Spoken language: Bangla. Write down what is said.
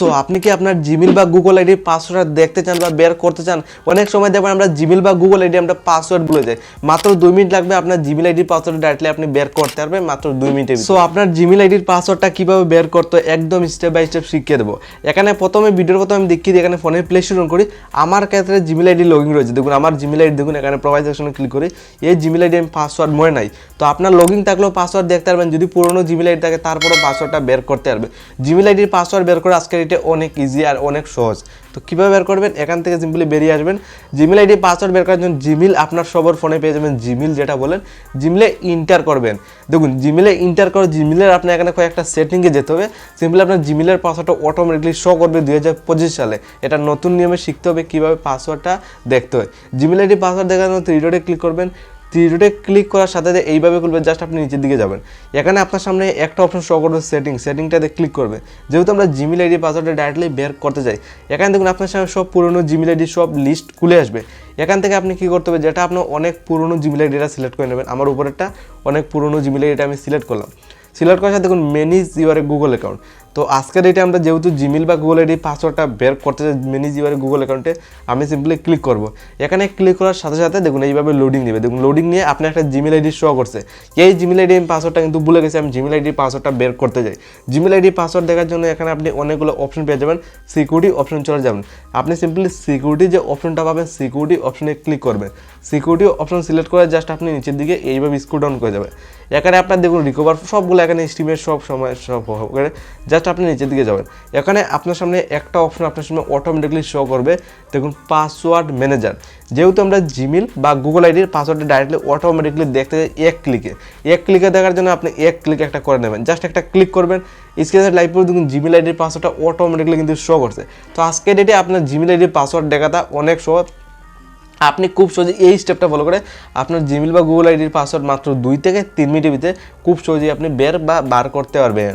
সো আপনি কি আপনার জিমেল বা গুগল আইডি পাসওয়ার্ড দেখতে চান বা বের করতে চান? অনেক সময় দেখবেন আমরা জিমেল বা গুগল আইডি আমরা পাসওয়ার্ড ভুলে যাই। মাত্র দুই মিনিট লাগবে আপনার জিমেল আইডির পাসওয়ার্ড ডাইরেক্টলি আপনি বের করতে পারবেন, মাত্র দুই মিনিটে সো আপনার জিমেল আইডির পাসওয়ার্ডটা কীভাবে বের করতে একদম স্টেপ বাই স্টেপ শিখিয়ে দেবো। এখানে প্রথমে ভিডিওর প্রথমে আমি দেখিয়ে দিই, এখানে ফোনের প্লে স্টোর করি। আমার ক্ষেত্রে জিমেল আইডি লগইন রয়েছে। দেখুন, আমার জিমেল আইডি দেখুন, এখানে প্রোভাইড সেকশনে ক্লিক করি। এই জিমেল আইডি আমি পাসওয়ার্ড মনে নাই। তো আপনার লগইন থাকলেও পাসওয়ার্ড দেখতে পারবেন। যদি পুরনো জিমেল আইডি থাকে, তারপরও পাসওয়ার্ডটা বের করতে পারবে। জিমেল আইডির পাসওয়ার্ড বের করে আজকের এটা অনেক ইজি আর অনেক সহজ। তো কীভাবে বের করবেন? এখান থেকে সিম্পলি বেরিয়ে আসবেন। জিমেল আইডি পাসওয়ার্ড বের করার জন্য জিমেল আপনার সবার ফোনে পেয়ে যাবেন। জিমেল যেটা বলেন জিমেলে ইন্টার করবেন। দেখুন জিমেলে ইন্টার করে জিমেলের আপনার এখানে কয়েকটা সেটিংয়ে যেতে হবে। সিম্পলি আপনার জিমেলের পাসওয়ার্ডটা অটোমেটিকলি শো করবে দুই হাজার পঁচিশ সালে। এটা নতুন নিয়মে শিখতে হবে কীভাবে পাসওয়ার্ডটা দেখতে হয়। জিমেল আইডি পাসওয়ার্ড দেখার জন্য থ্রি ডটে ক্লিক করবেন। থ্রি ক্লিক করার সাথে সাথে এইভাবে খুলবে জাস্ট আপনি নিচের দিকে যাবেন। এখানে আপনার সামনে একটা অপশন শো করবে সেটিং সেটিংটাতে ক্লিক করবে। যেহেতু আমরা জিমেল আইডি পাসওয়ার্ডটা ডাইরেক্টলি বের করতে চাই, এখানে দেখুন আপনার সামনে সব পুরনো জিমেল আইডি সব লিস্ট খুলে আসবে। এখান থেকে আপনি কী করতে হবে, যেটা আপনার অনেক পুরনো জিমেল আইডিটা সিলেক্ট করে নেবেন। আমার উপরেরটা অনেক পুরনো জিমেল আইডিটা আমি সিলেক্ট করলাম। সিলেক্ট করার সাথে দেখুন মেনিজ ইউর গুগল অ্যাকাউন্ট তো আজকের এটা আমরা যেহেতু জিমেল বা গুগল আইডি পাসওয়ার্ডটা বের করতে চাই মেনিজ ইউর গুগল অ্যাকাউন্টে আমি সিম্পলি ক্লিক করব। এখানে ক্লিক করার সাথে সাথে দেখুন, এইভাবে লোডিং নেবে। দেখুন লোডিং নিয়ে আপনি একটা জিমেল আইডি শো করছে। এই জিমেল আইডি আমি পাসওয়ার্ডটা কিন্তু ভুলে গেছি, আমি জিমেল আইডি পাসওয়ার্ডটা বের করতে যাই জিমেল আইডি পাসওয়ার্ড দেখার জন্য এখানে আপনি অনেকগুলো অপশন পেয়ে যাবেন। সিকিউরিটি অপশন চলে যাবেন। আপনি সিম্পলি সিকিউরিটি যে অপশনটা পাবেন সিকিউরিটি অপশনে ক্লিক করবেন সিকিউরিটি অপশন সিলেক্ট করে জাস্ট আপনি নিচের দিকে এইভাবে স্ক্রল ডাউন করে যাবেন। এখানে আপনার দেখুন রিকভার সবগুলো এখানে স্টিমের সব সময় সব করে জাস্ট আপনি নিচের দিকে যাবেন। এখানে আপনার সামনে একটা অপশন আপনার সামনে অটোমেটিকলি শো করবে। দেখুন পাসওয়ার্ড ম্যানেজার যেহেতু আমরা জিমেল বা গুগল আইডির পাসওয়ার্ডটা ডাইরেক্টলি অটোমেটিকলি দেখতে যাই এক ক্লিকে এক ক্লিকে দেখার জন্য আপনি এক ক্লিক একটা করে নেবেন। জাস্ট একটা ক্লিক করবেন। স্ক্রিনের লাইভ করে দেখুন জিমেল আইডির পাসওয়ার্ডটা অটোমেটিকলি কিন্তু শো করছে। তো আজকে ডেটে আপনার জিমেল আইডির পাসওয়ার্ড দেখাটা অনেক সহজ। আপনি খুব সহজে এই স্টেপটা ফলো করে আপনার জিমেল বা গুগল আইডির পাসওয়ার্ড মাত্র দুই থেকে তিন মিনিটের ভিতরে খুব সহজেই আপনি বের বা বার করতে পারবেন।